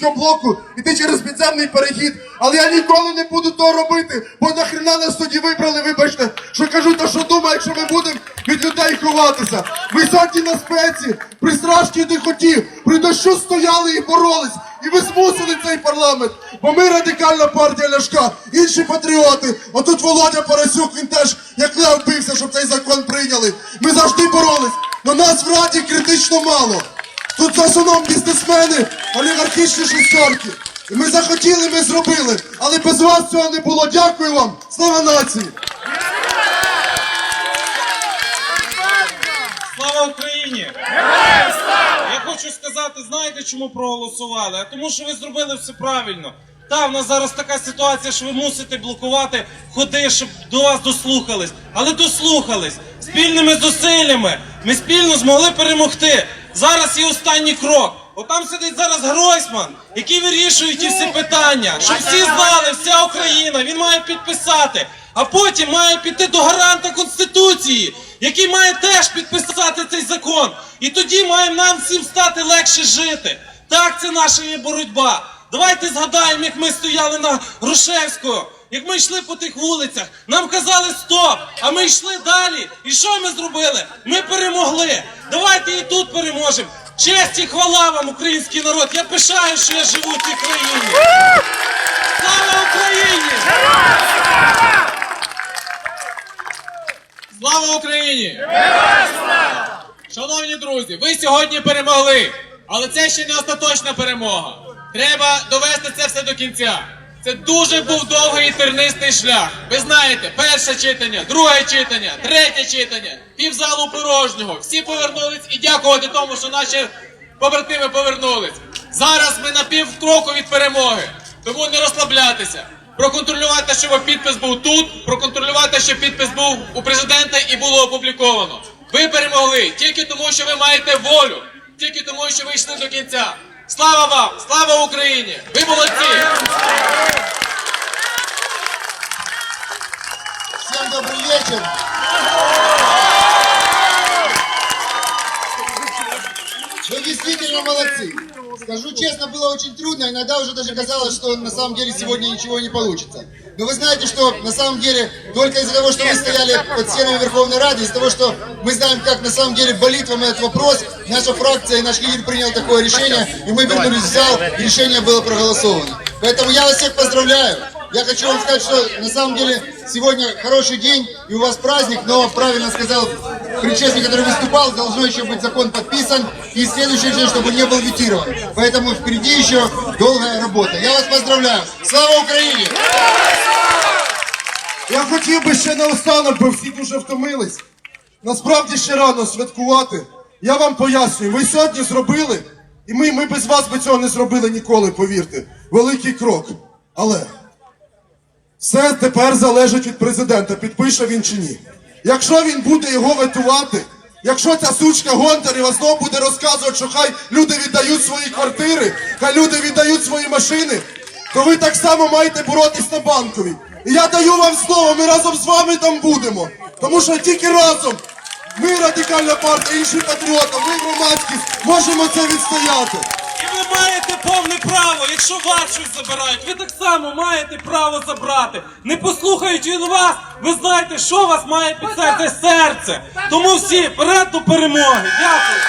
Мінського блоку, іти через підземний перехід. Але я ніколи не буду того робити, бо нахрена нас тоді вибрали, вибачте, що кажу, то що думаю, якщо ми будемо від людей ховатися. Ви сьогодні на спеці, при страшній дихоті, при дощу стояли і боролись. І ви змусили цей парламент, бо ми радикальна партія Ляшка, інші патріоти. Отут Володя Парасюк, він теж як лев бився, щоб цей закон прийняли. Ми завжди боролись, але нас в раді критично мало. Тут за основному бізнесмени, олігархічні шестерки. І ми захотіли, ми зробили. Але без вас цього не було. Дякую вам. Слава нації! Слава Україні! Я хочу сказати, знаєте, чому проголосували? А тому, що ви зробили все правильно. Та, в нас зараз така ситуація, що ви мусите блокувати ходи, щоб до вас дослухались. Але дослухались спільними зусиллями. Ми спільно змогли перемогти. Зараз є останній крок. Отам сидить зараз Гройсман, який вирішує ті всі питання, щоб всі знали, вся Україна, він має підписати, а потім має піти до гаранта Конституції, який має теж підписати цей закон. І тоді має нам всім стати легше жити. Так, це наша є боротьба. Давайте згадаємо, як ми стояли на Грушевського, як ми йшли по тих вулицях. Нам казали стоп, а ми йшли далі. І що ми зробили? Ми перемогли. Давайте і тут переможемо. Честь і хвала вам, український народ. Я пишаю, що я живу в цій країні. Слава Україні! Слава Україні! Шановні друзі, ви сьогодні перемогли, але це ще не остаточна перемога. Треба довести це все до кінця. Це дуже був довгий і тернистий шлях. Ви знаєте, перше читання, друге читання, третє читання, півзалу порожнього. Всі повернулись і дякувати тому, що наші побратими повернулись. Зараз ми на півкроку від перемоги. Тому не розслаблятися. Проконтролювати, щоб підпис був тут, проконтролювати, щоб підпис був у президента і було опубліковано. Ви перемогли тільки тому, що ви маєте волю, тільки тому, що ви йшли до кінця. Слава вам! Слава Україні! Ви молодці! Добрый вечер. Вы действительно молодцы. Скажу честно, было очень трудно. Иногда уже даже казалось, что на самом деле сегодня ничего не получится. Но вы знаете, что на самом деле только из-за того, что мы стояли под стенами Верховной Рады, из-за того, что мы знаем, как на самом деле болит вам этот вопрос, наша фракция и наш лидер принял такое решение, и мы вернулись в зал, и решение было проголосовано. Поэтому я вас всех поздравляю. Я хочу вам сказать, что на самом деле сегодня хороший день и у вас праздник, но правильно сказал предшественник, который выступал, должно еще быть закон подписан и следующий день, чтобы не был ветирован. Поэтому впереди еще долгая работа. Я вас поздравляю. Слава Украине! Я хотів би ще наостанок, бо всі дуже втомились. Насправді ще рано святкувати. Я вам пояснюю, ви сьогодні зробили, і ми, ми без вас би цього не зробили ніколи, повірте. Великий крок. Але Все тепер залежить від президента, підпише він чи ні. Якщо він буде його ветувати, якщо ця сучка Гонтарєва знову буде розказувати, що хай люди віддають свої квартири, хай люди віддають свої машини, то ви так само маєте боротись на банковій. І я даю вам слово, ми разом з вами там будемо. Тому що тільки разом ми, радикальна партія, інші патріоти, ми громадськість, можемо це відстояти. Ви маєте повне право, якщо вас щось забирають, ви так само маєте право забрати. Не послухаючи вас, ви знаєте, що вас має під серце серце. Тому всі вперед до перемоги. Дякую.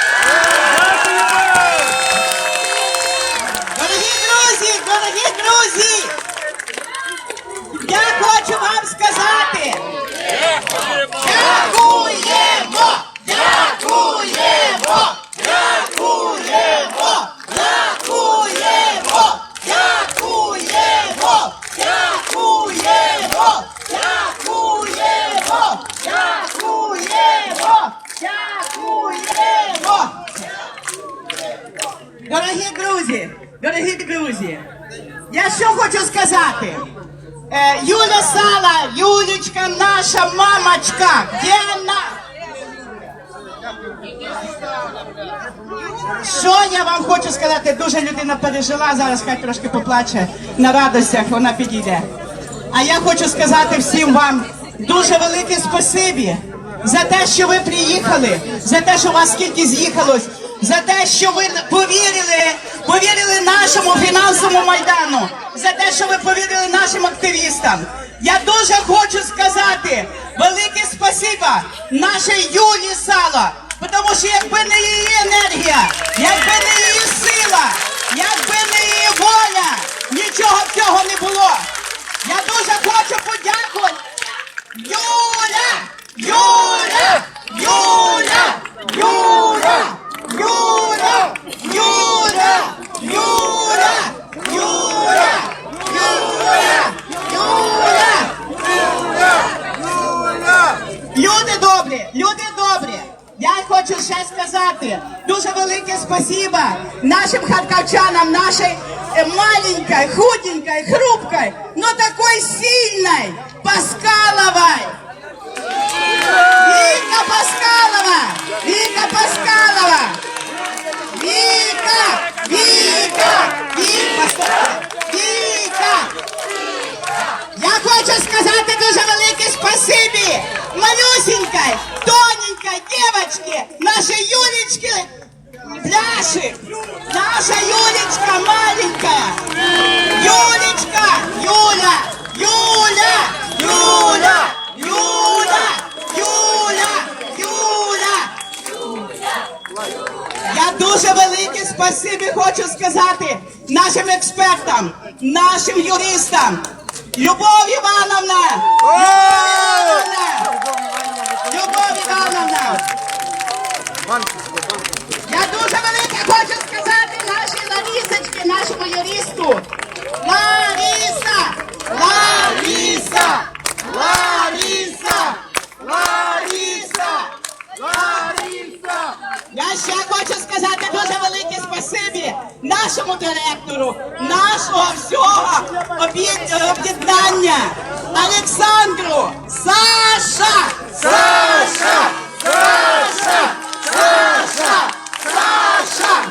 Дорогі друзі, я що хочу сказати. Е, Юля Сала, Юлечка, наша мамочка, де вона? Що я вам хочу сказати? Дуже людина пережила, зараз хай трошки поплаче на радостях, вона підійде. А я хочу сказати всім вам дуже велике спасибі за те, що ви приїхали, за те, що вас скільки з'їхалось, за те, що ви повірили, повірили нашому фінансовому. Майдану, за те, що ви повірили нашим активістам. Я дуже хочу сказати велике спасіба нашій Юлі Сало, тому що якби не її енергія, якби не її сила, якби не її воля, нічого б цього не було. Я дуже хочу подякувати. Юля! Юля! Юля! Юля! Юля! Юля! Юля! Юля! Юля! Люди добрі, люди добрі. Я хочу ще сказати дуже велике спасіба нашим харківчанам, нашій е, маленькой, худенькой, хрупкой, но такой сильной Паскаловой. Вика Паскалова! Вика Паскалова! Вика! Вика! Вика! Вика! Я хочу сказати дуже велике спасибі малюсенькой, тоненькой девочки, нашей Юлечки Пляши. Наша Юлечка маленькая. Юлечка, Юля, Юля, Юля, Юля, Юля, Юля. Я дуже велике спасибі хочу сказати нашим експертам, нашим юристам. Любов Івановна! Любов Івановна! Любов Івановна! Я дуже велике хочу сказати нашій Ларісочці, нашому юристу. Лариса! Лариса! Лариса! Лариса! Лариса! Я ще хочу сказати дуже велике спасибі нашому директору, нашого всього об'єд- об'єднання Олександру! Саша! Саша! Саша! Саша! Саша!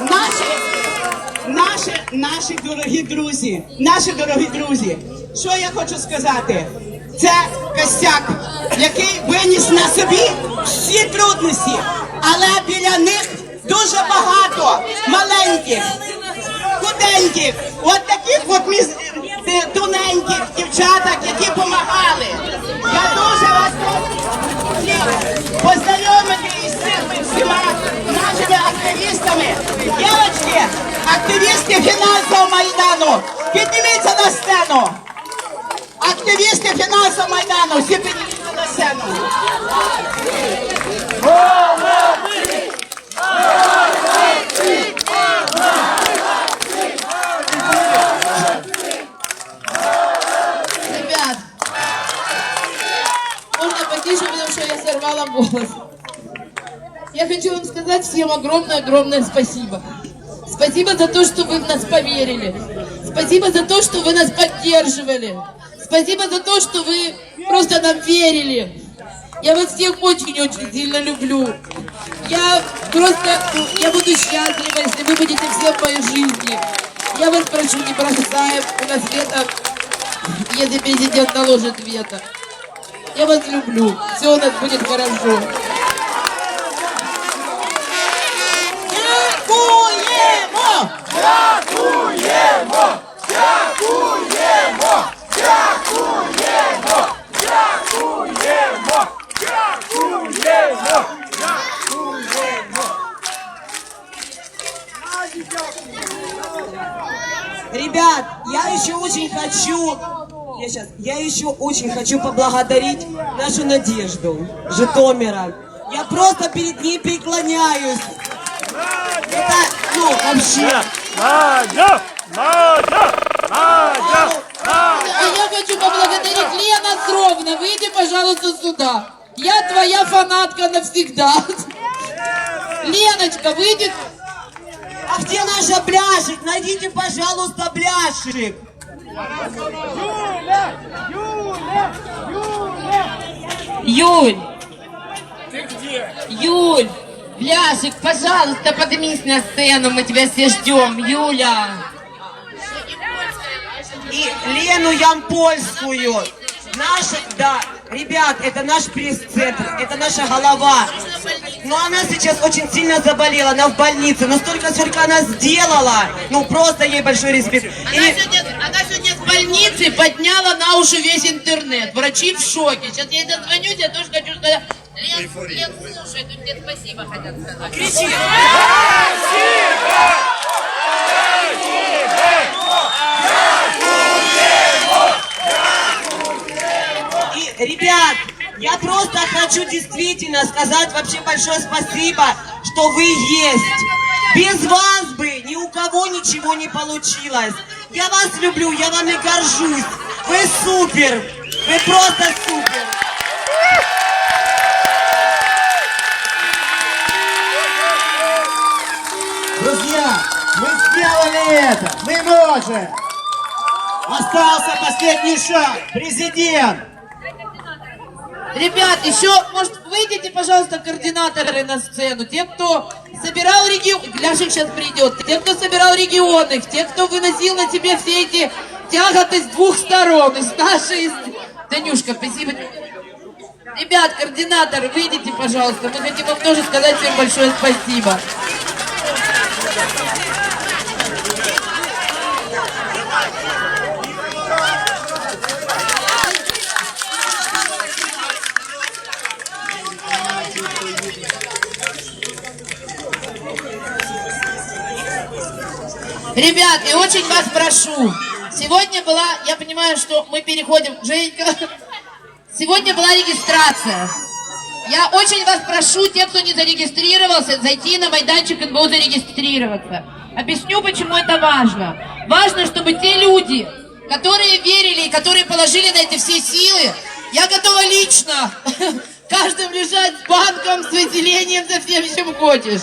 Наші, наші, наші дорогі друзі, наші дорогі друзі, що я хочу сказати? Це костяк, який виніс на собі всі трудності, але біля них дуже багато маленьких, худеньких, от таких от е, тоненьких дівчаток, які допомагали. Я дуже вас прошу познайомити із цими всіма нашими активістами. Дівчатки, активісти фінансового майдану, фінансового майдану, всі підніміться на сцену. Ребят, можно потише, потому что я сорвала голос. Я хочу вам сказать всем огромное-огромное спасибо. Спасибо за то, что вы в нас поверили. Спасибо за то, что вы нас поддерживали. Спасибо за то, что вы просто нам верили. Я вас всех очень-очень сильно люблю. Я просто, я буду счастлива, если вы будете все в моей жизни. Я вас прошу, не бросаем. У нас лето если президент наложит вето. Я вас люблю. Все у нас будет хорошо. Дякуємо! Ребят, я еще очень хочу, я сейчас, я еще очень хочу поблагодарить нашу Надежду Житомира. Я просто перед ней преклоняюсь. Это, ну, вообще. Надя! Надя! Надя! А я хочу поблагодарить Лена Зровна. Выйди, пожалуйста, сюда. Я твоя фанатка навсегда. Леночка, выйди. А где наша бляшек? Найдите, пожалуйста, бляшек. Юль! Юль! Бляшек, пожалуйста, поднимись на сцену, мы тебя все ждем, Юля! И Лену Ямпольскую. Наша, да, Ребят, это наш пресс-центр, это наша голова. Но она сейчас очень сильно заболела, она в больнице. Но столько, сколько она сделала, ну просто ей большой респект. Она И- сегодня, она сегодня с больницы подняла на уши весь интернет. Врачи в шоке. Сейчас я ей дозвонюсь, я тоже хочу сказать. Лен, Лен, слушай, тут тебе спасибо хотят сказать. Кричи. И, ребят, я просто хочу действительно сказать вообще большое спасибо, что вы есть. Без вас бы ни у кого ничего не получилось. Я вас люблю, я вами горжусь. Вы супер. Вы просто супер. Друзья, мы сделали это! Мы можем! Остался последний шаг! Президент! Ребят, еще, может, выйдите, пожалуйста, координаторы на сцену. Те, кто собирал регион... Гляшик сейчас придет. Те, кто собирал регионных, те, кто выносил на себе все эти тяготы с двух сторон. И с нашей, и с... Танюшка, спасибо. Ребят, координаторы, выйдите, пожалуйста. Мы хотим вам тоже сказать всем большое спасибо. Ребят, и очень вас прошу, сегодня была, я понимаю, что мы переходим, Женька, сегодня была регистрация. Я очень вас прошу, те, кто не зарегистрировался, зайти на майданчик НБУ зарегистрироваться. Объясню, почему это важно. Важно, чтобы те люди, которые верили и которые положили на это все силы, я готова лично каждым лежать с банком, с выделением, со всем, чем хочешь.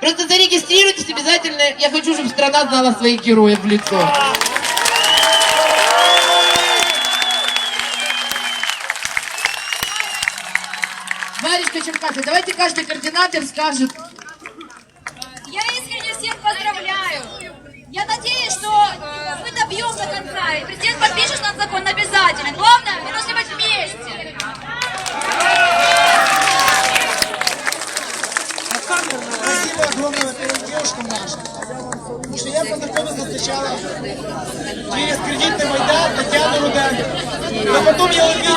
Просто зарегистрируйтесь обязательно. Я хочу, чтобы страна знала своих героев в лицо. Варежка Черкасова, давайте каждый координатор скажет. Я искренне всех поздравляю. Я надеюсь, что э, мы добьем до конца. И президент подпишет наш закон обязательно. Главное, мы должны быть вместе. Спасибо огромное, во-первых, нашим. Потому что я познакомился сначала через кредитный Майдан Татьяну Руденко. Но потом я увидел,